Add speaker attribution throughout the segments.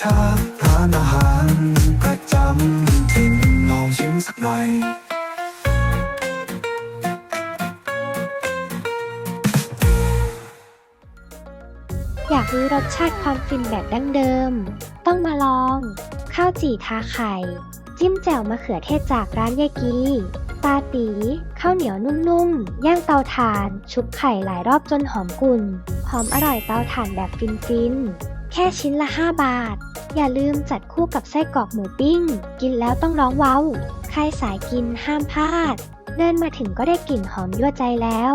Speaker 1: ชาร้านอาหารประจำถิ่นลองชิมสักหน่อย
Speaker 2: อยากรู้รสชาติความฟินแบบดั้งเดิม ต้องมาลอง ข้าวจี่ทาไข่ จิ้มแจ่วมะเขือเทศจากร้านยายกีตาตีข้าวเหนียวนุ่มๆย่างเตาถ่าน ชุบไข่หลายรอบจนหอมกลุ่นหอมอร่อยเตาถ่านแบบฟินๆ ค่ชิ้นละ 5 บาท อย่าลืมจัดคู่กับไส้กรอกหมูปิ้ง กินแล้วต้องร้องว้าวใครสายกินห้ามพลาด เดินมาถึงก็ได้กลิ่นหอมยั่วใจแล้ว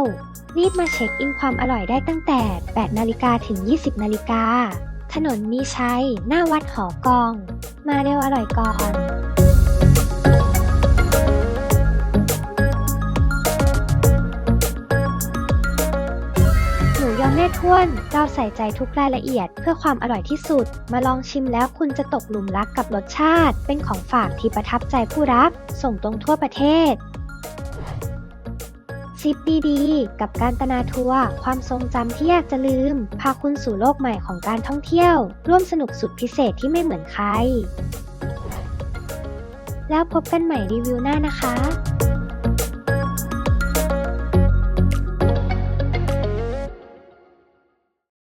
Speaker 2: รีบมาเช็คอินความอร่อยได้ตั้งแต่ 8 นาฬิกาถึง 20 นาฬิกาถนนมีชัย หน้าวัดหอกอง มาเร็วอร่อยก่อน ยอแม่ท้วน เราใส่ใจทุกรายละเอียดเพื่อความอร่อยที่สุด มาลองชิมแล้วคุณจะตกหลุมรักกับรสชาติ เป็นของฝากที่ประทับใจผู้รับ ส่งตรงทั่วประเทศซิปดีๆ กับการตนาทัวร์ความทรงจำที่อยากจะลืม พาคุณสู่โลกใหม่ของการท่องเที่ยว ร่วมสนุกสุดพิเศษที่ไม่เหมือนใคร แล้วพบกันใหม่รีวิวหน้านะคะ